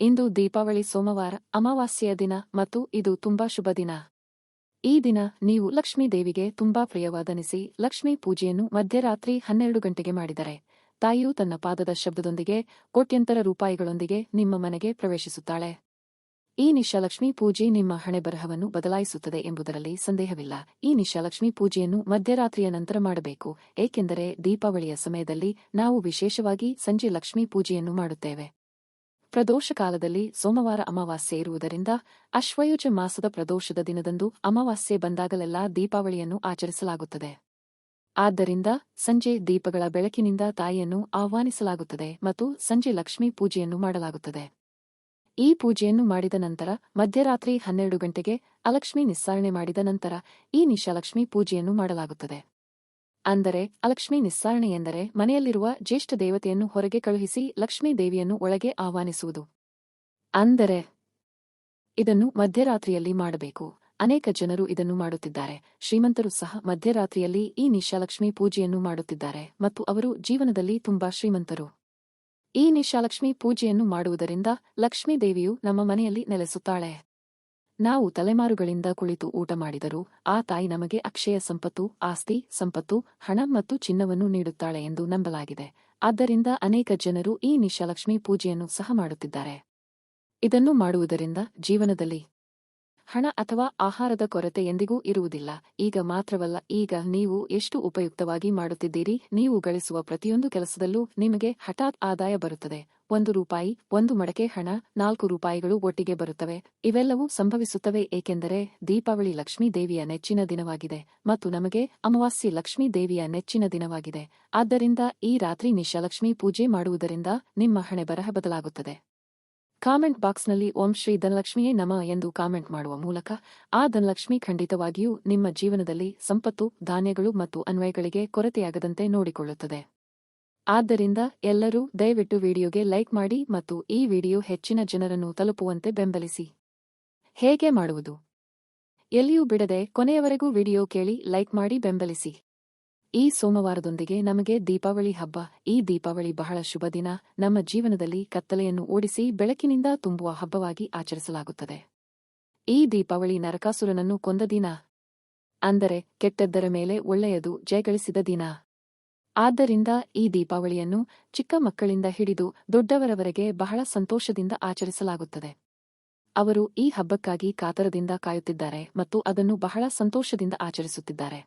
ಇಂದು ದೀಪಾವಳಿ ಸೋಮವಾರ, ಅಮಾವಾಸ್ಯೆಯ ದಿನ ಮತ್ತು ಇದು ತುಂಬಾ ಶುಭ ದಿನ. ಈ ದಿನ ನೀವು ಲಕ್ಷ್ಮೀ ದೇವಿಗೆ ತುಂಬಾ ಪ್ರಿಯವಾದನಿಸಿ, ಲಕ್ಷ್ಮೀ ಪೂಜೆಯನ್ನು ಮಧ್ಯರಾತ್ರಿ ಹನ್ನೆರಡು ಗಂಟೆಗೆ ಮಾಡಿದರೆ, ತಾಯಿಯು ತನ್ನ ಪಾದದ ಶಬ್ದದೊಂದಿಗೆ ಕೋಟ್ಯಂತರ ರೂಪಾಯಿಗಳೊಂದಿಗೆ ನಿಮ್ಮ ಮನೆಗೆ ಪ್ರವೇಶಿಸುತ್ತಾಳೆ. ಈ ನಿಶಾಲಕ್ಷ್ಮಿ ಪೂಜೆ ನಿಮ್ಮ ಹಣೆಬರಹವನ್ನು ಬದಲಾಯಿಸುತ್ತದೆ ಎಂಬುದರಲ್ಲಿ ಸಂದೇಹವಿಲ್ಲ. ಈ ನಿಶಾಲಕ್ಷ್ಮಿ ಪೂಜೆಯನ್ನು ಮಧ್ಯರಾತ್ರಿಯ ನಂತರ ಮಾಡಬೇಕು, ಏಕೆಂದರೆ ದೀಪಾವಳಿಯ ಸಮಯದಲ್ಲಿ ನಾವು ವಿಶೇಷವಾಗಿ ಸಂಜೆ ಲಕ್ಷ್ಮೀ ಪೂಜೆಯನ್ನು ಮಾಡುತ್ತೇವೆ. ಪ್ರದೋಷ ಕಾಲದಲ್ಲಿ ಸೋಮವಾರ ಅಮಾವಾಸ್ಯೆ ಇರುವುದರಿಂದ ಅಶ್ವಯುಜ ಮಾಸದ ಪ್ರದೋಷದ ದಿನದಂದು ಅಮಾವಾಸ್ಯೆ ಬಂದಾಗಲೆಲ್ಲಾ ದೀಪಾವಳಿಯನ್ನು ಆಚರಿಸಲಾಗುತ್ತದೆ. ಆದ್ದರಿಂದ ಸಂಜೆ ದೀಪಗಳ ಬೆಳಕಿನಿಂದ ತಾಯಿಯನ್ನು ಆಹ್ವಾನಿಸಲಾಗುತ್ತದೆ ಮತ್ತು ಸಂಜೆ ಲಕ್ಷ್ಮೀ ಪೂಜೆಯನ್ನು ಮಾಡಲಾಗುತ್ತದೆ. ಈ ಪೂಜೆಯನ್ನು ಮಾಡಿದ ನಂತರ ಮಧ್ಯರಾತ್ರಿ ಹನ್ನೆರಡು ಗಂಟೆಗೆ ಅಲಕ್ಷ್ಮಿ ನಿಸ್ಸಾರಣೆ ಮಾಡಿದ ನಂತರ ಈ ನಿಶಾಲಕ್ಷ್ಮಿ ಪೂಜೆಯನ್ನು ಮಾಡಲಾಗುತ್ತದೆ. ಅಂದರೆ, ಅಲಕ್ಷ್ಮಿ ನಿಸ್ಸಾರಣೆ ಎಂದರೆ ಮನೆಯಲ್ಲಿರುವ ಜ್ಯೇಷ್ಠ ದೇವತೆಯನ್ನು ಹೊರಗೆ ಕಳುಹಿಸಿ ಲಕ್ಷ್ಮೀ ದೇವಿಯನ್ನು ಒಳಗೆ ಆಹ್ವಾನಿಸುವುದು. ಅಂದರೆ, ಇದನ್ನು ಮಧ್ಯರಾತ್ರಿಯಲ್ಲಿ ಮಾಡಬೇಕು. ಅನೇಕ ಜನರು ಇದನ್ನು ಮಾಡುತ್ತಿದ್ದಾರೆ. ಶ್ರೀಮಂತರು ಸಹ ಮಧ್ಯರಾತ್ರಿಯಲ್ಲಿ ಈ ನಿಶಾಲಕ್ಷ್ಮಿ ಪೂಜೆಯನ್ನು ಮಾಡುತ್ತಿದ್ದಾರೆ ಮತ್ತು ಅವರು ಜೀವನದಲ್ಲಿ ತುಂಬಾ ಶ್ರೀಮಂತರು. ಈ ನಿಶಾಲಕ್ಷ್ಮಿ ಪೂಜೆಯನ್ನು ಮಾಡುವುದರಿಂದ ಲಕ್ಷ್ಮೀ ದೇವಿಯು ನಮ್ಮ ಮನೆಯಲ್ಲಿ ನೆಲೆಸುತ್ತಾಳೆ. ನಾವು ತಲೆಮಾರುಗಳಿಂದ ಕುಳಿತು ಊಟ ಮಾಡಿದರೂ ಆ ತಾಯಿ ನಮಗೆ ಅಕ್ಷಯ ಸಂಪತ್ತು, ಆಸ್ತಿ ಸಂಪತ್ತು, ಹಣ ಮತ್ತು ಚಿನ್ನವನ್ನು ನೀಡುತ್ತಾಳೆ ಎಂದು ನಂಬಲಾಗಿದೆ. ಆದ್ದರಿಂದ ಅನೇಕ ಜನರು ಈ ನಿಶಾಲಕ್ಷ್ಮಿ ಪೂಜೆಯನ್ನು ಸಹ ಮಾಡುತ್ತಿದ್ದಾರೆ. ಇದನ್ನು ಮಾಡುವುದರಿಂದ ಜೀವನದಲ್ಲಿ ಹಣ ಅಥವಾ ಆಹಾರದ ಕೊರತೆ ಎಂದಿಗೂ ಇರುವುದಿಲ್ಲ. ಈಗ ಮಾತ್ರವಲ್ಲ, ಈಗ ನೀವು ಎಷ್ಟು ಉಪಯುಕ್ತವಾಗಿ ಮಾಡುತ್ತಿದ್ದೀರಿ, ನೀವು ಗಳಿಸುವ ಪ್ರತಿಯೊಂದು ಕೆಲಸದಲ್ಲೂ ನಿಮಗೆ ಹಠಾತ್ ಆದಾಯ ಬರುತ್ತದೆ. ಒಂದು ರೂಪಾಯಿ, ಒಂದು ಮಡಕೆ ಹಣ, ನಾಲ್ಕು ರೂಪಾಯಿಗಳು ಒಟ್ಟಿಗೆ ಬರುತ್ತವೆ. ಇವೆಲ್ಲವೂ ಸಂಭವಿಸುತ್ತವೆ, ಏಕೆಂದರೆ ದೀಪಾವಳಿ ಲಕ್ಷ್ಮೀ ದೇವಿಯ ನೆಚ್ಚಿನ ದಿನವಾಗಿದೆ ಮತ್ತು ನಮಗೆ ಅಮಾವಾಸ್ಯೆ ಲಕ್ಷ್ಮೀ ದೇವಿಯ ನೆಚ್ಚಿನ ದಿನವಾಗಿದೆ. ಆದ್ದರಿಂದ ಈ ರಾತ್ರಿ ನಿಶಾಲಕ್ಷ್ಮಿ ಪೂಜೆ ಮಾಡುವುದರಿಂದ ನಿಮ್ಮ ಹಣೆ ಬರಹ ಬದಲಾಗುತ್ತದೆ. ಕಾಮೆಂಟ್ ಬಾಕ್ಸ್ನಲ್ಲಿ ಓಂ ಶ್ರೀ ಧನಲಕ್ಷ್ಮಿಯೇ ನಮ ಎಂದು ಕಾಮೆಂಟ್ ಮಾಡುವ ಮೂಲಕ ಆ ಧನಲಕ್ಷ್ಮಿ ಖಂಡಿತವಾಗಿಯೂ ನಿಮ್ಮ ಜೀವನದಲ್ಲಿ ಸಂಪತ್ತು, ಧಾನ್ಯಗಳು ಮತ್ತು ಅನ್ವಯಗಳಿಗೆ ಕೊರತೆಯಾಗದಂತೆ ನೋಡಿಕೊಳ್ಳುತ್ತದೆ. ಆದ್ದರಿಂದ ಎಲ್ಲರೂ ದಯವಿಟ್ಟು ವಿಡಿಯೋಗೆ ಲೈಕ್ ಮಾಡಿ ಮತ್ತು ಈ ವಿಡಿಯೋ ಹೆಚ್ಚಿನ ಜನರನ್ನು ತಲುಪುವಂತೆ ಬೆಂಬಲಿಸಿ. ಹೇಗೆ ಮಾಡುವುದು? ಎಲ್ಲಿಯೂ ಬಿಡದೆ ಕೊನೆಯವರೆಗೂ ವಿಡಿಯೋ ಕೇಳಿ ಲೈಕ್ ಮಾಡಿ ಬೆಂಬಲಿಸಿ. ಈ ಸೋಮವಾರದೊಂದಿಗೆ ನಮಗೆ ದೀಪಾವಳಿ ಹಬ್ಬ. ಈ ದೀಪಾವಳಿ ಬಹಳ ಶುಭ ದಿನ. ನಮ್ಮ ಜೀವನದಲ್ಲಿ ಕತ್ತಲೆಯನ್ನು ಓಡಿಸಿ ಬೆಳಕಿನಿಂದ ತುಂಬುವ ಹಬ್ಬವಾಗಿ ಆಚರಿಸಲಾಗುತ್ತದೆ. ಈ ದೀಪಾವಳಿ ನರಕಾಸುರನನ್ನು ಕೊಂದ ದಿನ. ಅಂದರೆ ಕೆಟ್ಟದ್ದರ ಮೇಲೆ ಒಳ್ಳೆಯದು ಜಯಗಳಿಸಿದ ದಿನ. ಆದ್ದರಿಂದ ಈ ದೀಪಾವಳಿಯನ್ನು ಚಿಕ್ಕ ಮಕ್ಕಳಿಂದ ಹಿಡಿದು ದೊಡ್ಡವರವರೆಗೆ ಬಹಳ ಸಂತೋಷದಿಂದ ಆಚರಿಸಲಾಗುತ್ತದೆ. ಅವರು ಈ ಹಬ್ಬಕ್ಕಾಗಿ ಕಾತರದಿಂದ ಕಾಯುತ್ತಿದ್ದಾರೆ ಮತ್ತು ಅದನ್ನು ಬಹಳ ಸಂತೋಷದಿಂದ ಆಚರಿಸುತ್ತಿದ್ದಾರೆ.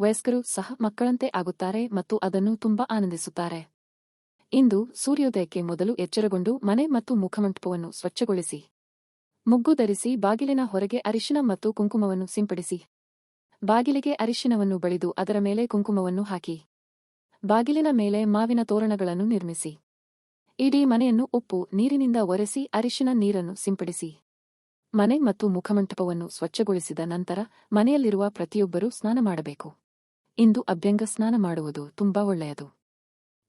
ವಯಸ್ಕರು ಸಹ ಮಕ್ಕಳಂತೆ ಆಗುತ್ತಾರೆ ಮತ್ತು ಅದನ್ನು ತುಂಬಾ ಆನಂದಿಸುತ್ತಾರೆ. ಇಂದು ಸೂರ್ಯೋದಯಕ್ಕೆ ಮೊದಲು ಎಚ್ಚರಗೊಂಡು ಮನೆ ಮತ್ತು ಮುಖಮಂಟಪವನ್ನು ಸ್ವಚ್ಛಗೊಳಿಸಿ. ಮುಗ್ಗು ಧರಿಸಿ ಬಾಗಿಲಿನ ಹೊರಗೆ ಅರಿಶಿನ ಮತ್ತು ಕುಂಕುಮವನ್ನು ಸಿಂಪಡಿಸಿ. ಬಾಗಿಲಿಗೆ ಅರಿಶಿನವನ್ನು ಬಳಿದು ಅದರ ಮೇಲೆ ಕುಂಕುಮವನ್ನು ಹಾಕಿ. ಬಾಗಿಲಿನ ಮೇಲೆ ಮಾವಿನ ತೋರಣಗಳನ್ನು ನಿರ್ಮಿಸಿ. ಇಡೀ ಮನೆಯನ್ನು ಉಪ್ಪು, ನೀರಿನಿಂದ ಒರೆಸಿ ಅರಿಶಿನ ನೀರನ್ನು ಸಿಂಪಡಿಸಿ. ಮನೆ ಮತ್ತು ಮುಖಮಂಟಪವನ್ನು ಸ್ವಚ್ಛಗೊಳಿಸಿದ ನಂತರ ಮನೆಯಲ್ಲಿರುವ ಪ್ರತಿಯೊಬ್ಬರೂ ಸ್ನಾನ ಮಾಡಬೇಕು. ಇಂದು ಅಭ್ಯಂಗ ಸ್ನಾನ ಮಾಡುವುದು ತುಂಬಾ ಒಳ್ಳೆಯದು.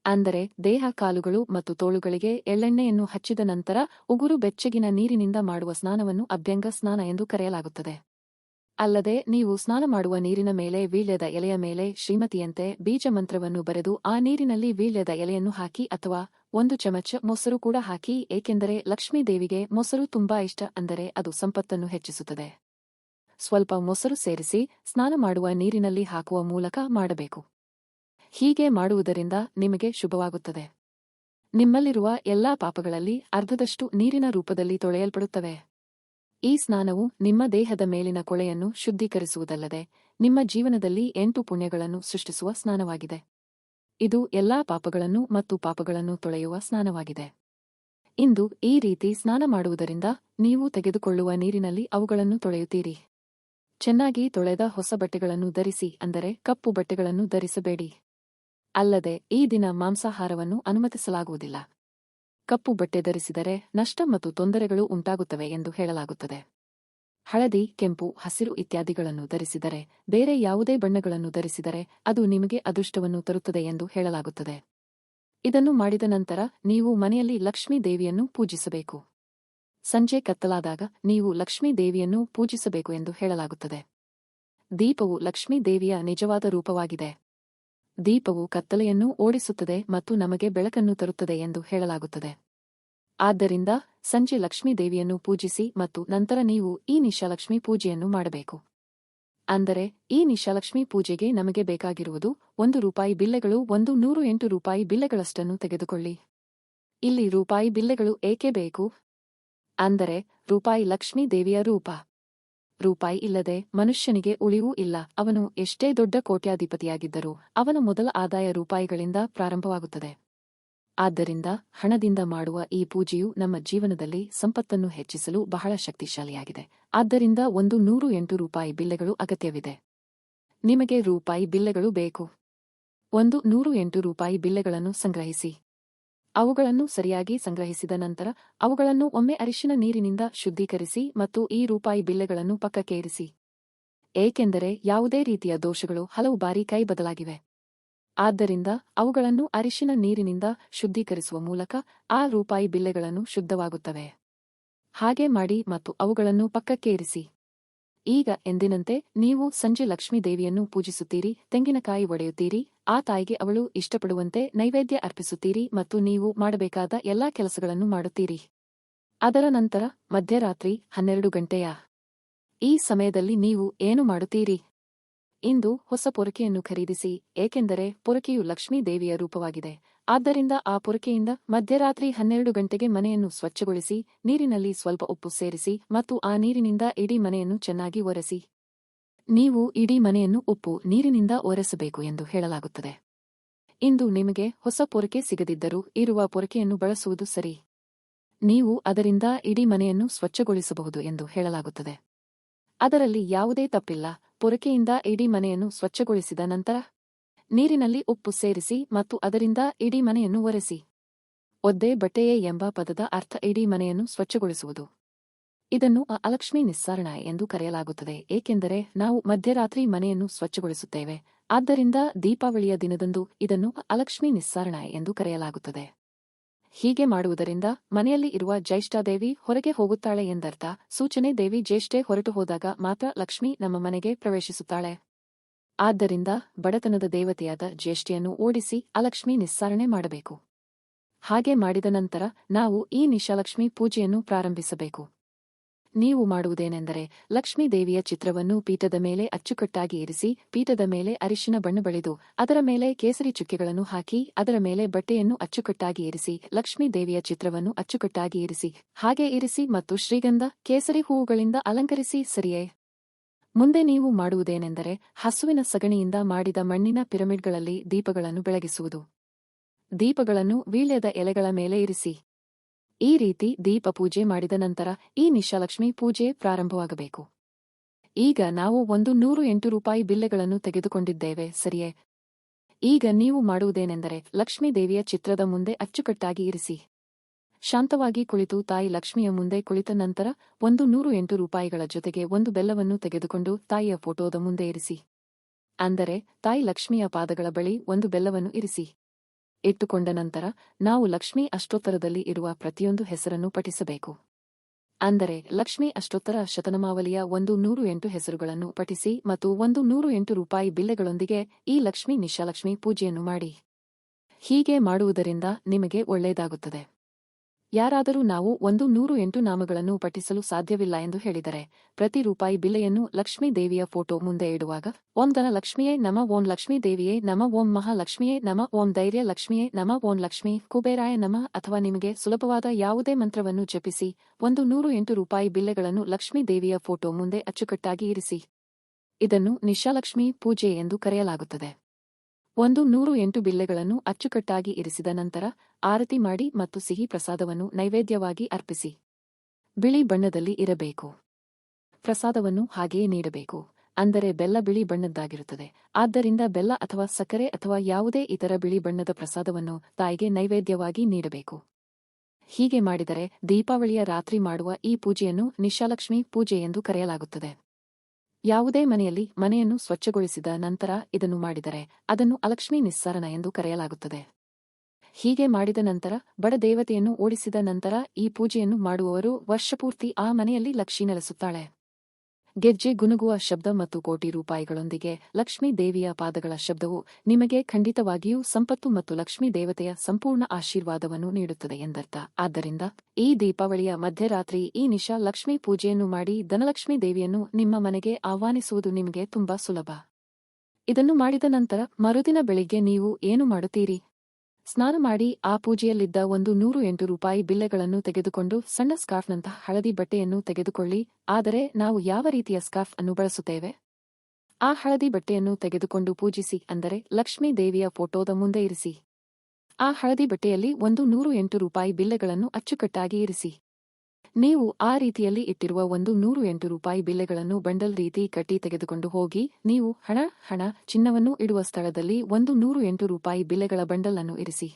ಅಂದರೆ ದೇಹ, ಕಾಲುಗಳು ಮತ್ತು ತೋಳುಗಳಿಗೆ ಎಳ್ಳೆಣ್ಣೆಯನ್ನು ಹಚ್ಚಿದ ನಂತರ ಉಗುರು ಬೆಚ್ಚಗಿನ ನೀರಿನಿಂದ ಮಾಡುವ ಸ್ನಾನವನ್ನು ಅಭ್ಯಂಗ ಸ್ನಾನ ಎಂದು ಕರೆಯಲಾಗುತ್ತದೆ. ಅಲ್ಲದೆ ನೀವು ಸ್ನಾನ ಮಾಡುವ ನೀರಿನ ಮೇಲೆ, ವೀಳ್ಯದ ಎಲೆಯ ಮೇಲೆ, ಶ್ರೀಮತಿಯಂತೆ ಬೀಜ ಮಂತ್ರವನ್ನು ಬರೆದು ಆ ನೀರಿನಲ್ಲಿ ವೀಳ್ಯದ ಎಲೆಯನ್ನು ಹಾಕಿ ಅಥವಾ ಒಂದು ಚಮಚ ಮೊಸರು ಕೂಡ ಹಾಕಿ, ಏಕೆಂದರೆ ಲಕ್ಷ್ಮೀದೇವಿಗೆ ಮೊಸರು ತುಂಬಾ ಇಷ್ಟ ಅಂದರೆ ಅದು ಸಂಪತ್ತನ್ನು ಹೆಚ್ಚಿಸುತ್ತದೆ. ಸ್ವಲ್ಪ ಮೊಸರು ಸೇರಿಸಿ ಸ್ನಾನ ಮಾಡುವ ನೀರಿನಲ್ಲಿ ಹಾಕುವ ಮೂಲಕ ಮಾಡಬೇಕು. ಹೀಗೆ ಮಾಡುವುದರಿಂದ ನಿಮಗೆ ಶುಭವಾಗುತ್ತದೆ. ನಿಮ್ಮಲ್ಲಿರುವ ಎಲ್ಲಾ ಪಾಪಗಳಲ್ಲಿ ಅರ್ಧದಷ್ಟು ನೀರಿನ ರೂಪದಲ್ಲಿ ತೊಳೆಯಲ್ಪಡುತ್ತವೆ. ಈ ಸ್ನಾನವು ನಿಮ್ಮ ದೇಹದ ಮೇಲಿನ ಕೊಳೆಯನ್ನು ಶುದ್ಧೀಕರಿಸುವುದಲ್ಲದೆ ನಿಮ್ಮ ಜೀವನದಲ್ಲಿ ಎಂಟು ಪುಣ್ಯಗಳನ್ನು ಸೃಷ್ಟಿಸುವ ಸ್ನಾನವಾಗಿದೆ. ಇದು ಎಲ್ಲಾ ಪಾಪಗಳನ್ನು ಮತ್ತು ಪಾಪಗಳನ್ನು ತೊಳೆಯುವ ಸ್ನಾನವಾಗಿದೆ. ಇಂದು ಈ ರೀತಿ ಸ್ನಾನ ಮಾಡುವುದರಿಂದ ನೀವು ತೆಗೆದುಕೊಳ್ಳುವ ನೀರಿನಲ್ಲಿ ಅವುಗಳನ್ನು ತೊಳೆಯುತ್ತೀರಿ. ಚೆನ್ನಾಗಿ ತೊಳೆದ ಹೊಸ ಬಟ್ಟೆಗಳನ್ನು ಧರಿಸಿ, ಅಂದರೆ ಕಪ್ಪು ಬಟ್ಟೆಗಳನ್ನು ಧರಿಸಬೇಡಿ. ಅಲ್ಲದೆ ಈ ದಿನ ಮಾಂಸಾಹಾರವನ್ನು ಅನುಮತಿಸಲಾಗುವುದಿಲ್ಲ. ಕಪ್ಪು ಬಟ್ಟೆ ಧರಿಸಿದರೆ ನಷ್ಟ ಮತ್ತು ತೊಂದರೆಗಳು ಉಂಟಾಗುತ್ತವೆ ಎಂದು ಹೇಳಲಾಗುತ್ತದೆ. ಹಳದಿ, ಕೆಂಪು, ಹಸಿರು ಇತ್ಯಾದಿಗಳನ್ನು ಧರಿಸಿದರೆ, ಬೇರೆ ಯಾವುದೇ ಬಣ್ಣಗಳನ್ನು ಧರಿಸಿದರೆ ಅದು ನಿಮಗೆ ಅದೃಷ್ಟವನ್ನು ತರುತ್ತದೆ ಎಂದು ಹೇಳಲಾಗುತ್ತದೆ. ಇದನ್ನು ಮಾಡಿದ ನಂತರ ನೀವು ಮನೆಯಲ್ಲಿ ಲಕ್ಷ್ಮೀ ದೇವಿಯನ್ನು ಪೂಜಿಸಬೇಕು. ಸಂಜೆ ಕತ್ತಲಾದಾಗ ನೀವು ಲಕ್ಷ್ಮೀ ದೇವಿಯನ್ನು ಪೂಜಿಸಬೇಕು ಎಂದು ಹೇಳಲಾಗುತ್ತದೆ. ದೀಪವು ಲಕ್ಷ್ಮೀ ದೇವಿಯ ನಿಜವಾದ ರೂಪವಾಗಿದೆ. ದೀಪವು ಕತ್ತಲೆಯನ್ನು ಓಡಿಸುತ್ತದೆ ಮತ್ತು ನಮಗೆ ಬೆಳಕನ್ನು ತರುತ್ತದೆ ಎಂದು ಹೇಳಲಾಗುತ್ತದೆ. ಆದ್ದರಿಂದ ಸಂಜೆ ಲಕ್ಷ್ಮೀ ದೇವಿಯನ್ನು ಪೂಜಿಸಿ ಮತ್ತು ನಂತರ ನೀವು ಈ ನಿಶಾಲಕ್ಷ್ಮಿ ಪೂಜೆಯನ್ನು ಮಾಡಬೇಕು. ಅಂದರೆ ಈ ನಿಶಾಲಕ್ಷ್ಮಿ ಪೂಜೆಗೆ ನಮಗೆ ಬೇಕಾಗಿರುವುದು ಒಂದು ರೂಪಾಯಿ ಬಿಲ್ಲೆಗಳು ಒಂದು ನೂರು ಎಂಟು ರೂಪಾಯಿ ಬಿಲ್ಲೆಗಳಷ್ಟನ್ನು ತೆಗೆದುಕೊಳ್ಳಿ. ಇಲ್ಲಿ ರೂಪಾಯಿ ಬಿಲ್ಲೆಗಳು ಏಕೆ ಬೇಕು? ಅಂದರೆ ರೂಪಾಯಿ ಲಕ್ಷ್ಮೀ ದೇವಿಯ ರೂಪ. ರೂಪಾಯಿ ಇಲ್ಲದೆ ಮನುಷ್ಯನಿಗೆ ಉಳಿವೂ ಇಲ್ಲ. ಅವನು ಎಷ್ಟೇ ದೊಡ್ಡ ಕೋಟ್ಯಾಧಿಪತಿಯಾಗಿದ್ದರೂ ಅವನ ಮೊದಲ ಆದಾಯ ರೂಪಾಯಿಗಳಿಂದ ಪ್ರಾರಂಭವಾಗುತ್ತದೆ. ಆದ್ದರಿಂದ ಹಣದಿಂದ ಮಾಡುವ ಈ ಪೂಜೆಯು ನಮ್ಮ ಜೀವನದಲ್ಲಿ ಸಂಪತ್ತನ್ನು ಹೆಚ್ಚಿಸಲು ಬಹಳ ಶಕ್ತಿಶಾಲಿಯಾಗಿದೆ. ಆದ್ದರಿಂದ ಒಂದು ನೂರು ಎಂಟು ರೂಪಾಯಿ ಬಿಲ್ಲೆಗಳು ಅಗತ್ಯವಿದೆ. ನಿಮಗೆ ರೂಪಾಯಿ ಬಿಲ್ಲೆಗಳು ಬೇಕು. ಒಂದು ನೂರು ಎಂಟು ರೂಪಾಯಿ ಬಿಲ್ಲೆಗಳನ್ನು ಸಂಗ್ರಹಿಸಿ. ಅವುಗಳನ್ನು ಸರಿಯಾಗಿ ಸಂಗ್ರಹಿಸಿದ ನಂತರ ಅವುಗಳನ್ನು ಒಮ್ಮೆ ಅರಿಶಿನ ನೀರಿನಿಂದ ಶುದ್ಧೀಕರಿಸಿ ಮತ್ತು ಈ ರೂಪಾಯಿ ಬಿಲ್ಲೆಗಳನ್ನು ಪಕ್ಕಕ್ಕೇರಿಸಿ ಏಕೆಂದರೆ ಯಾವುದೇ ರೀತಿಯ ದೋಷಗಳು ಹಲವು ಬಾರಿ ಕೈ ಬದಲಾಗಿವೆ. ಆದ್ದರಿಂದ ಅವುಗಳನ್ನು ಅರಿಶಿನ ನೀರಿನಿಂದ ಶುದ್ಧೀಕರಿಸುವ ಮೂಲಕ ಆ ರೂಪಾಯಿ ಬಿಲ್ಲೆಗಳನ್ನು ಶುದ್ಧವಾಗುತ್ತವೆ. ಹಾಗೆ ಮಾಡಿ ಮತ್ತು ಅವುಗಳನ್ನು ಪಕ್ಕಕ್ಕೆ ಇರಿಸಿ. ಈಗ ಎಂದಿನಂತೆ ನೀವು ಸಂಜೆ ಲಕ್ಷ್ಮೀ ದೇವಿಯನ್ನು ಪೂಜಿಸುತ್ತೀರಿ, ತೆಂಗಿನಕಾಯಿ ಒಡೆಯುತ್ತೀರಿ, ಆ ತಾಯಿಗೆ ಅವಳು ಇಷ್ಟಪಡುವಂತೆ ನೈವೇದ್ಯ ಅರ್ಪಿಸುತ್ತೀರಿ ಮತ್ತು ನೀವು ಮಾಡಬೇಕಾದ ಎಲ್ಲಾ ಕೆಲಸಗಳನ್ನು ಮಾಡುತ್ತೀರಿ. ಅದರ ನಂತರ ಮಧ್ಯರಾತ್ರಿ ಹನ್ನೆರಡು ಗಂಟೆಯ ಈ ಸಮಯದಲ್ಲಿ ನೀವು ಏನು ಮಾಡುತ್ತೀರಿ? ಇಂದು ಹೊಸ ಪೊರಕೆಯನ್ನು ಖರೀದಿಸಿ, ಏಕೆಂದರೆ ಪೊರಕೆಯು ಲಕ್ಷ್ಮೀ ದೇವಿಯ ರೂಪವಾಗಿದೆ. ಆದ್ದರಿಂದ ಆ ಪೊರಕೆಯಿಂದ ಮಧ್ಯರಾತ್ರಿ ಹನ್ನೆರಡು ಗಂಟೆಗೆ ಮನೆಯನ್ನು ಸ್ವಚ್ಛಗೊಳಿಸಿ, ನೀರಿನಲ್ಲಿ ಸ್ವಲ್ಪ ಉಪ್ಪು ಸೇರಿಸಿ ಮತ್ತು ಆ ನೀರಿನಿಂದ ಇಡೀ ಮನೆಯನ್ನು ಚೆನ್ನಾಗಿ ಒರೆಸಿ. ನೀವು ಇಡೀ ಮನೆಯನ್ನು ಉಪ್ಪು ನೀರಿನಿಂದ ಒರೆಸಬೇಕು ಎಂದು ಹೇಳಲಾಗುತ್ತದೆ. ಇಂದು ನಿಮಗೆ ಹೊಸ ಪೊರಕೆ ಸಿಗದಿದ್ದರೂ ಇರುವ ಪೊರಕೆಯನ್ನು ಬಳಸುವುದು ಸರಿ. ನೀವು ಅದರಿಂದ ಇಡೀ ಮನೆಯನ್ನು ಸ್ವಚ್ಛಗೊಳಿಸಬಹುದು ಎಂದು ಹೇಳಲಾಗುತ್ತದೆ. ಅದರಲ್ಲಿ ಯಾವುದೇ ತಪ್ಪಿಲ್ಲ. ಪೊರಕೆಯಿಂದ ಇಡೀ ಮನೆಯನ್ನು ಸ್ವಚ್ಛಗೊಳಿಸಿದ ನಂತರ ನೀರಿನಲ್ಲಿ ಉಪ್ಪು ಸೇರಿಸಿ ಮತ್ತು ಅದರಿಂದ ಇಡೀ ಮನೆಯನ್ನು ಒರೆಸಿ. ಒದ್ದೆ ಬಟ್ಟೆಯೇ ಎಂಬ ಪದದ ಅರ್ಥ ಇಡೀ ಮನೆಯನ್ನು ಸ್ವಚ್ಛಗೊಳಿಸುವುದು. ಇದನ್ನು ಅಲಕ್ಷ್ಮಿ ನಿಸ್ಸಾರಣ ಎಂದು ಕರೆಯಲಾಗುತ್ತದೆ, ಏಕೆಂದರೆ ನಾವು ಮಧ್ಯರಾತ್ರಿ ಮನೆಯನ್ನು ಸ್ವಚ್ಛಗೊಳಿಸುತ್ತೇವೆ. ಆದ್ದರಿಂದ ದೀಪಾವಳಿಯ ದಿನದಂದು ಇದನ್ನು ಅಲಕ್ಷ್ಮಿ ನಿಸ್ಸಾರಣ ಎಂದು ಕರೆಯಲಾಗುತ್ತದೆ. ಹೀಗೆ ಮಾಡುವುದರಿಂದ ಮನೆಯಲ್ಲಿ ಇರುವ ಜ್ಯೇಷ್ಠಾದೇವಿ ಹೊರಗೆ ಹೋಗುತ್ತಾಳೆ ಎಂದರ್ಥ, ಸೂಚನೆ ದೇವಿ ಜ್ಯೇಷ್ಠೆ ಹೊರಟು ಹೋದಾಗ ಮಾತ್ರ ಲಕ್ಷ್ಮಿ ನಮ್ಮ ಮನೆಗೆ ಪ್ರವೇಶಿಸುತ್ತಾಳೆ. ಆದ್ದರಿಂದ ಬಡತನದ ದೇವತೆಯಾದ ಜ್ಯೇಷ್ಠಿಯನ್ನು ಓಡಿಸಿ ಅಲಕ್ಷ್ಮಿ ನಿಸ್ಸಾರಣೆ ಮಾಡಬೇಕು. ಹಾಗೆ ಮಾಡಿದ ನಂತರ ನಾವು ಈ ನಿಶಾಲಕ್ಷ್ಮಿ ಪೂಜೆಯನ್ನು ಪ್ರಾರಂಭಿಸಬೇಕು. ನೀವು ಮಾಡುವುದೇನೆಂದರೆ ಲಕ್ಷ್ಮೀ ದೇವಿಯ ಚಿತ್ರವನ್ನು ಪೀಠದ ಮೇಲೆ ಅಚ್ಚುಕಟ್ಟಾಗಿ ಇರಿಸಿ ಪೀಠದ ಮೇಲೆ ಅರಿಶಿನ ಬಣ್ಣ ಬಳಿದು ಅದರ ಮೇಲೆ ಕೇಸರಿ ಚುಕ್ಕೆಗಳನ್ನು ಹಾಕಿ ಅದರ ಮೇಲೆ ಬಟ್ಟೆಯನ್ನು ಅಚ್ಚುಕಟ್ಟಾಗಿ ಇರಿಸಿ ಲಕ್ಷ್ಮೀ ದೇವಿಯ ಚಿತ್ರವನ್ನು ಅಚ್ಚುಕಟ್ಟಾಗಿ ಇರಿಸಿ ಹಾಗೆ ಇರಿಸಿ ಮತ್ತು ಶ್ರೀಗಂಧ, ಕೇಸರಿ ಹೂವುಗಳಿಂದ ಅಲಂಕರಿಸಿ ಸರಿಯೇ. ಮುಂದೆ ನೀವು ಮಾಡುವುದೇನೆಂದರೆ ಹಸುವಿನ ಸಗಣಿಯಿಂದ ಮಾಡಿದ ಮಣ್ಣಿನ ಪಿರಮಿಡ್ಗಳಲ್ಲಿ ದೀಪಗಳನ್ನು ಬೆಳಗಿಸುವುದು. ದೀಪಗಳನ್ನು ವೀಳ್ಯದ ಎಲೆಗಳ ಮೇಲೆ ಇರಿಸಿ. ಈ ರೀತಿ ದೀಪ ಪೂಜೆ ಮಾಡಿದ ನಂತರ ಈ ನಿಶಾಲಕ್ಷ್ಮಿ ಪೂಜೆ ಪ್ರಾರಂಭವಾಗಬೇಕು. ಈಗ ನಾವು ಒಂದು ನೂರು ಎಂಟು ರೂಪಾಯಿ ಬಿಲ್ಲೆಗಳನ್ನು ತೆಗೆದುಕೊಂಡಿದ್ದೇವೆ, ಸರಿಯೇ? ಈಗ ನೀವು ಮಾಡುವುದೇನೆಂದರೆ ಲಕ್ಷ್ಮೀದೇವಿಯ ಚಿತ್ರದ ಮುಂದೆ ಅಚ್ಚುಕಟ್ಟಾಗಿ ಇರಿಸಿ. ಶಾಂತವಾಗಿ ಕುಳಿತು ತಾಯಿ ಲಕ್ಷ್ಮಿಯ ಮುಂದೆ ಕುಳಿತ ನಂತರ ಒಂದು ನೂರು ಎಂಟು ರೂಪಾಯಿಗಳ ಜೊತೆಗೆ ಒಂದು ಬೆಲ್ಲವನ್ನು ತೆಗೆದುಕೊಂಡು ತಾಯಿಯ ಫೋಟೋದ ಮುಂದೆ ಇರಿಸಿ. ಅಂದರೆ ತಾಯಿ ಲಕ್ಷ್ಮಿಯ ಪಾದಗಳ ಬಳಿ ಒಂದು ಬೆಲ್ಲವನ್ನು ಇರಿಸಿ. ಇಟ್ಟುಕೊಂಡ ನಂತರ ನಾವು ಲಕ್ಷ್ಮಿ ಅಷ್ಟೋತ್ತರದಲ್ಲಿ ಇರುವ ಪ್ರತಿಯೊಂದು ಹೆಸರನ್ನು ಪಠಿಸಬೇಕು. ಅಂದರೆ ಲಕ್ಷ್ಮಿ ಅಷ್ಟೋತ್ತರ ಶತನಮಾವಲಿಯ ಒಂದು ನೂರು ಎಂಟು ಹೆಸರುಗಳನ್ನು ಪಠಿಸಿ ಮತ್ತು ಒಂದು ನೂರು ಎಂಟು ರೂಪಾಯಿ ಬಿಲ್ಲೆಗಳೊಂದಿಗೆ ಈ ಲಕ್ಷ್ಮಿ ನಿಶಾಲಕ್ಷ್ಮಿ ಪೂಜೆಯನ್ನು ಮಾಡಿ. ಹೀಗೆ ಮಾಡುವುದರಿಂದ ನಿಮಗೆ ಒಳ್ಳೆಯದಾಗುತ್ತದೆ. ಯಾರಾದರೂ ನಾವು ಒಂದು ನೂರು ಎಂಟು ನಾಮಗಳನ್ನು ಪಠಿಸಲು ಸಾಧ್ಯವಿಲ್ಲ ಎಂದು ಹೇಳಿದರೆ, ಪ್ರತಿ ರೂಪಾಯಿ ಬಿಲ್ಲೆಯನ್ನು ಲಕ್ಷ್ಮೀ ದೇವಿಯ ಫೋಟೋ ಮುಂದೆ ಇಡುವಾಗ, ಓಂ ಲಕ್ಷ್ಮಿಯೇ ನಮ, ಓಂ ಲಕ್ಷ್ಮೀ ದೇವಿಯೇ ನಮ, ಓಂ ಮಹಾಲಕ್ಷ್ಮಿಯೇ ನಮ, ಓಂ ಧೈರ್ಯ ಲಕ್ಷ್ಮಿಯೇ ನಮ, ಓಂ ಲಕ್ಷ್ಮಿ ಕುಬೇರಾಯ ನಮ ಅಥವಾ ನಿಮಗೆ ಸುಲಭವಾದ ಯಾವುದೇ ಮಂತ್ರವನ್ನು ಜಪಿಸಿ, ಒಂದು ನೂರು ಎಂಟು ರೂಪಾಯಿ ಬಿಲ್ಲೆಗಳನ್ನು ಲಕ್ಷ್ಮೀ ದೇವಿಯ ಫೋಟೋ ಮುಂದೆ ಅಚ್ಚುಕಟ್ಟಾಗಿ ಇರಿಸಿ. ಇದನ್ನು ನಿಶಾಲಕ್ಷ್ಮಿ ಪೂಜೆ ಎಂದು ಕರೆಯಲಾಗುತ್ತದೆ. ಒಂದು ನೂರು ಎಂಟು ಬಿಲ್ಲೆಗಳನ್ನು ಅಚ್ಚುಕಟ್ಟಾಗಿ ಇರಿಸಿದ ನಂತರ ಆರತಿ ಮಾಡಿ ಮತ್ತು ಸಿಹಿ ಪ್ರಸಾದವನ್ನು ನೈವೇದ್ಯವಾಗಿ ಅರ್ಪಿಸಿ. ಬಿಳಿ ಬಣ್ಣದಲ್ಲಿ ಇರಬೇಕು. ಪ್ರಸಾದವನ್ನು ಹಾಗೆಯೇ ನೀಡಬೇಕು. ಅಂದರೆ ಬೆಲ್ಲ ಬಿಳಿ ಬಣ್ಣದ್ದಾಗಿರುತ್ತದೆ. ಆದ್ದರಿಂದ ಬೆಲ್ಲ ಅಥವಾ ಸಕ್ಕರೆ ಅಥವಾ ಯಾವುದೇ ಇತರ ಬಿಳಿ ಬಣ್ಣದ ಪ್ರಸಾದವನ್ನು ತಾಯಿಗೆ ನೈವೇದ್ಯವಾಗಿ ನೀಡಬೇಕು. ಹೀಗೆ ಮಾಡಿದರೆ ದೀಪಾವಳಿಯ ರಾತ್ರಿ ಮಾಡುವ ಈ ಪೂಜೆಯನ್ನು ನಿಶಾಲಕ್ಷ್ಮಿ ಪೂಜೆ ಎಂದು ಕರೆಯಲಾಗುತ್ತದೆ. ಯಾವುದೇ ಮನೆಯಲ್ಲಿ ಮನೆಯನ್ನು ಸ್ವಚ್ಛಗೊಳಿಸಿದ ನಂತರ ಇದನ್ನು ಮಾಡಿದರೆ ಅದನ್ನು ಅಲಕ್ಷ್ಮೀ ನಿಸ್ಸಾರಣ ಎಂದು ಕರೆಯಲಾಗುತ್ತದೆ. ಹೀಗೆ ಮಾಡಿದ ನಂತರ ಬಡ ದೇವತೆಯನ್ನು ಓಡಿಸಿದ ನಂತರ ಈ ಪೂಜೆಯನ್ನು ಮಾಡುವವರು ವರ್ಷಪೂರ್ತಿ ಆ ಮನೆಯಲ್ಲಿ ಲಕ್ಷ್ಮಿ ನೆಲೆಸುತ್ತಾಳೆ. ಗೆಜ್ಜೆ ಗುನುಗುವ ಶಬ್ದ ಮತ್ತು ಕೋಟಿ ರೂಪಾಯಿಗಳೊಂದಿಗೆ ಲಕ್ಷ್ಮೀ ದೇವಿಯ ಪಾದಗಳ ಶಬ್ದವು ನಿಮಗೆ ಖಂಡಿತವಾಗಿಯೂ ಸಂಪತ್ತು ಮತ್ತು ಲಕ್ಷ್ಮೀ ದೇವತೆಯ ಸಂಪೂರ್ಣ ಆಶೀರ್ವಾದವನ್ನು ನೀಡುತ್ತದೆ ಎಂದರ್ಥ. ಆದ್ದರಿಂದ ಈ ದೀಪಾವಳಿಯ ಮಧ್ಯರಾತ್ರಿ ಈ ನಿಶಾ ಲಕ್ಷ್ಮೀ ಪೂಜೆಯನ್ನು ಮಾಡಿ ಧನಲಕ್ಷ್ಮೀ ದೇವಿಯನ್ನು ನಿಮ್ಮ ಮನೆಗೆ ಆಹ್ವಾನಿಸುವುದು ನಿಮಗೆ ತುಂಬಾ ಸುಲಭ. ಇದನ್ನು ಮಾಡಿದ ನಂತರ ಮರುದಿನ ಬೆಳಿಗ್ಗೆ ನೀವು ಏನು ಮಾಡುತ್ತೀರಿ? ಸ್ನಾನ ಮಾಡಿ ಆ ಪೂಜೆಯಲ್ಲಿದ್ದ ಒಂದು ನೂರು ಎಂಟು ರೂಪಾಯಿ ಬಿಲ್ಲೆಗಳನ್ನು ತೆಗೆದುಕೊಂಡು ಸಣ್ಣ ಸ್ಕಾರ್ಫ್ನಂತಹ ಹಳದಿ ಬಟ್ಟೆಯನ್ನು ತೆಗೆದುಕೊಳ್ಳಿ, ಆದರೆ ನಾವು ಯಾವ ರೀತಿಯ ಸ್ಕಾರ್ಫ್ ಅನ್ನು ಬಳಸುತ್ತೇವೆ? ಆ ಹಳದಿ ಬಟ್ಟೆಯನ್ನು ತೆಗೆದುಕೊಂಡು ಪೂಜಿಸಿ, ಅಂದರೆ ಲಕ್ಷ್ಮೀ ದೇವಿಯ ಫೋಟೋದ ಮುಂದೆ ಇರಿಸಿ. ಆ ಹಳದಿ ಬಟ್ಟೆಯಲ್ಲಿ ಒಂದು ನೂರು ಎಂಟು ರೂಪಾಯಿ ಬಿಲ್ಲೆಗಳನ್ನು ಅಚ್ಚುಕಟ್ಟಾಗಿ ಇರಿಸಿ. ನೀವು ಆ ರೀತಿಯಲ್ಲಿ ಇಟ್ಟಿರುವ ಒಂದು ನೂರು ಎಂಟು ರೂಪಾಯಿ ಬಿಲ್ಲೆಗಳನ್ನು ಬಂಡಲ್ ರೀತಿ ಕಟ್ಟಿ ತೆಗೆದುಕೊಂಡು ಹೋಗಿ, ನೀವು ಹಣ ಹಣ, ಚಿನ್ನವನ್ನು ಇಡುವ ಸ್ಥಳದಲ್ಲಿ ಒಂದು ನೂರು ಎಂಟು ರೂಪಾಯಿ ಬಿಲ್ಲೆಗಳ ಬಂಡಲ್ ಅನ್ನು ಇರಿಸಿ.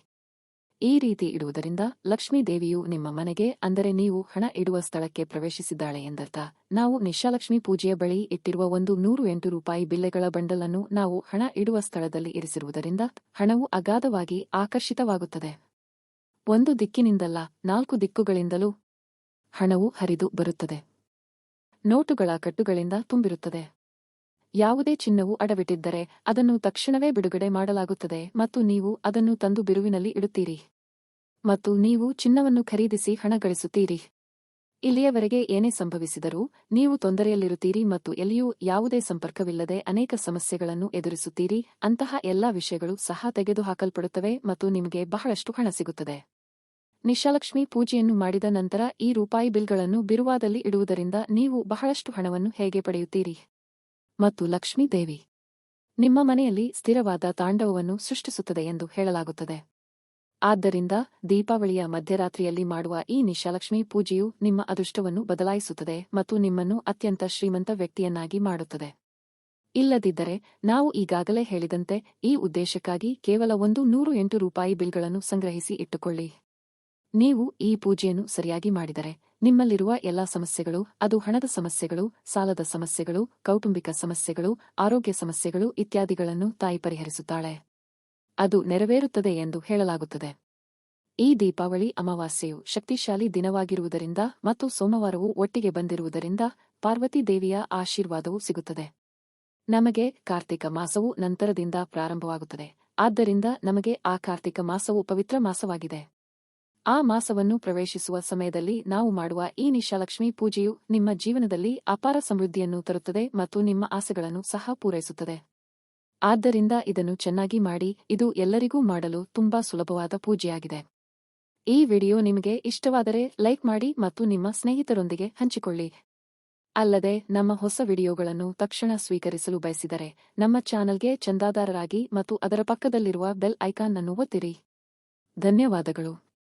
ಈ ರೀತಿ ಇಡುವುದರಿಂದ ಲಕ್ಷ್ಮೀ ದೇವಿಯು ನಿಮ್ಮ ಮನೆಗೆ, ಅಂದರೆ ನೀವು ಹಣ ಇಡುವ ಸ್ಥಳಕ್ಕೆ ಪ್ರವೇಶಿಸಿದ್ದಾಳೆ ಎಂದರ್ಥ. ನಾವು ನಿಶಾಲಕ್ಷ್ಮಿ ಪೂಜೆಯ ಬಳಿ ಇಟ್ಟಿರುವ ಒಂದು ನೂರು ಎಂಟು ರೂಪಾಯಿ ಬಿಲ್ಲೆಗಳ ಬಂಡಲ್ ಅನ್ನು ನಾವು ಹಣ ಇಡುವ ಸ್ಥಳದಲ್ಲಿ ಇರಿಸಿರುವುದರಿಂದ ಹಣವು ಅಗಾಧವಾಗಿ ಆಕರ್ಷಿತವಾಗುತ್ತದೆ. ಒಂದು ದಿಕ್ಕಿನಿಂದಲ್ಲ, ನಾಲ್ಕು ದಿಕ್ಕುಗಳಿಂದಲೂ ಹಣವು ಹರಿದು ಬರುತ್ತದೆ. ನೋಟುಗಳ ಕಟ್ಟುಗಳಿಂದ ತುಂಬಿರುತ್ತದೆ. ಯಾವುದೇ ಚಿನ್ನವು ಅಡವಿಟ್ಟಿದ್ದರೆ ಅದನ್ನು ತಕ್ಷಣವೇ ಬಿಡುಗಡೆ ಮಾಡಲಾಗುತ್ತದೆ ಮತ್ತು ನೀವು ಅದನ್ನು ತಂದು ಬಿರುವಿನಲ್ಲಿ ಇಡುತ್ತೀರಿ. ಮತ್ತು ನೀವು ಚಿನ್ನವನ್ನು ಖರೀದಿಸಿ ಹಣ ಗಳಿಸುತ್ತೀರಿ. ಇಲ್ಲಿಯವರೆಗೆ ಏನೇ ಸಂಭವಿಸಿದರೂ ನೀವು ತೊಂದರೆಯಲ್ಲಿರುತ್ತೀರಿ ಮತ್ತು ಎಲ್ಲಿಯೂ ಯಾವುದೇ ಸಂಪರ್ಕವಿಲ್ಲದೆ ಅನೇಕ ಸಮಸ್ಯೆಗಳನ್ನು ಎದುರಿಸುತ್ತೀರಿ. ಅಂತಹ ಎಲ್ಲಾ ವಿಷಯಗಳು ಸಹ ತೆಗೆದುಹಾಕಲ್ಪಡುತ್ತವೆ ಮತ್ತು ನಿಮಗೆ ಬಹಳಷ್ಟು ಹಣ ಸಿಗುತ್ತದೆ. ನಿಶಾಲಕ್ಷ್ಮಿ ಪೂಜೆಯನ್ನು ಮಾಡಿದ ನಂತರ ಈ ರೂಪಾಯಿ ಬಿಲ್ಗಳನ್ನು ಬಿರುವಾದಲ್ಲಿ ಇಡುವುದರಿಂದ ನೀವು ಬಹಳಷ್ಟು ಹಣವನ್ನು ಹೇಗೆ ಪಡೆಯುತ್ತೀರಿ? ಮತ್ತು ಲಕ್ಷ್ಮೀ ದೇವಿ, ನಿಮ್ಮ ಮನೆಯಲ್ಲಿ ಸ್ಥಿರವಾದ ತಾಂಡವವನ್ನು ಸೃಷ್ಟಿಸುತ್ತದೆ ಎಂದು ಹೇಳಲಾಗುತ್ತದೆ. ಆದ್ದರಿಂದ ದೀಪಾವಳಿಯ ಮಧ್ಯರಾತ್ರಿಯಲ್ಲಿ ಮಾಡುವ ಈ ನಿಶಾಲಕ್ಷ್ಮಿ ಪೂಜೆಯು ನಿಮ್ಮ ಅದೃಷ್ಟವನ್ನು ಬದಲಾಯಿಸುತ್ತದೆ ಮತ್ತು ನಿಮ್ಮನ್ನು ಅತ್ಯಂತ ಶ್ರೀಮಂತ ವ್ಯಕ್ತಿಯನ್ನಾಗಿ ಮಾಡುತ್ತದೆ. ಇಲ್ಲದಿದ್ದರೆ ನಾವು ಈಗಾಗಲೇ ಹೇಳಿದಂತೆ ಈ ಉದ್ದೇಶಕ್ಕಾಗಿ ಕೇವಲ ಒಂದು ನೂರು ಎಂಟು ರೂಪಾಯಿ ಬಿಲ್ಗಳನ್ನು ಸಂಗ್ರಹಿಸಿ ಇಟ್ಟುಕೊಳ್ಳಿ. ನೀವು ಈ ಪೂಜೆಯನ್ನು ಸರಿಯಾಗಿ ಮಾಡಿದರೆ ನಿಮ್ಮಲ್ಲಿರುವ ಎಲ್ಲಾ ಸಮಸ್ಯೆಗಳು, ಅದು ಹಣದ ಸಮಸ್ಯೆಗಳು, ಸಾಲದ ಸಮಸ್ಯೆಗಳು, ಕೌಟುಂಬಿಕ ಸಮಸ್ಯೆಗಳು, ಆರೋಗ್ಯ ಸಮಸ್ಯೆಗಳು ಇತ್ಯಾದಿಗಳನ್ನು ತಾಯಿ ಪರಿಹರಿಸುತ್ತಾಳೆ. ಅದು ನೆರವೇರುತ್ತದೆ ಎಂದು ಹೇಳಲಾಗುತ್ತದೆ. ಈ ದೀಪಾವಳಿ ಅಮಾವಾಸ್ಯೆಯು ಶಕ್ತಿಶಾಲಿ ದಿನವಾಗಿರುವುದರಿಂದ ಮತ್ತು ಸೋಮವಾರವು ಒಟ್ಟಿಗೆ ಬಂದಿರುವುದರಿಂದ ಪಾರ್ವತಿ ದೇವಿಯ ಆಶೀರ್ವಾದವು ಸಿಗುತ್ತದೆ. ನಮಗೆ ಕಾರ್ತಿಕ ಮಾಸವು ನಂತರದಿಂದ ಪ್ರಾರಂಭವಾಗುತ್ತದೆ. ಆದ್ದರಿಂದ ನಮಗೆ ಆ ಕಾರ್ತಿಕ ಮಾಸವು ಪವಿತ್ರ ಮಾಸವಾಗಿದೆ. ಆ ಮಾಸವನ್ನು ಪ್ರವೇಶಿಸುವ ಸಮಯದಲ್ಲಿ ನಾವು ಮಾಡುವ ಈ ನಿಶಾಲಕ್ಷ್ಮಿ ಪೂಜೆಯು ನಿಮ್ಮ ಜೀವನದಲ್ಲಿ ಅಪಾರ ಸಮೃದ್ಧಿಯನ್ನು ತರುತ್ತದೆ ಮತ್ತು ನಿಮ್ಮ ಆಸೆಗಳನ್ನು ಸಹ ಪೂರೈಸುತ್ತದೆ. ಆದ್ದರಿಂದ ಇದನ್ನು ಚೆನ್ನಾಗಿ ಮಾಡಿ, ಇದು ಎಲ್ಲರಿಗೂ ಮಾಡಲು ತುಂಬಾ ಸುಲಭವಾದ ಪೂಜೆಯಾಗಿದೆ. ಈ ವಿಡಿಯೋ ನಿಮಗೆ ಇಷ್ಟವಾದರೆ ಲೈಕ್ ಮಾಡಿ ಮತ್ತು ನಿಮ್ಮ ಸ್ನೇಹಿತರೊಂದಿಗೆ ಹಂಚಿಕೊಳ್ಳಿ. ಅಲ್ಲದೆ, ನಮ್ಮ ಹೊಸ ವಿಡಿಯೋಗಳನ್ನು ತಕ್ಷಣ ಸ್ವೀಕರಿಸಲು ಬಯಸಿದರೆ, ನಮ್ಮ ಚಾನಲ್ಗೆ ಚಂದಾದಾರರಾಗಿ ಮತ್ತು ಅದರ ಪಕ್ಕದಲ್ಲಿರುವ ಬೆಲ್ ಐಕಾನ್ ಅನ್ನು ಒತ್ತಿರಿ. ಧನ್ಯವಾದಗಳು.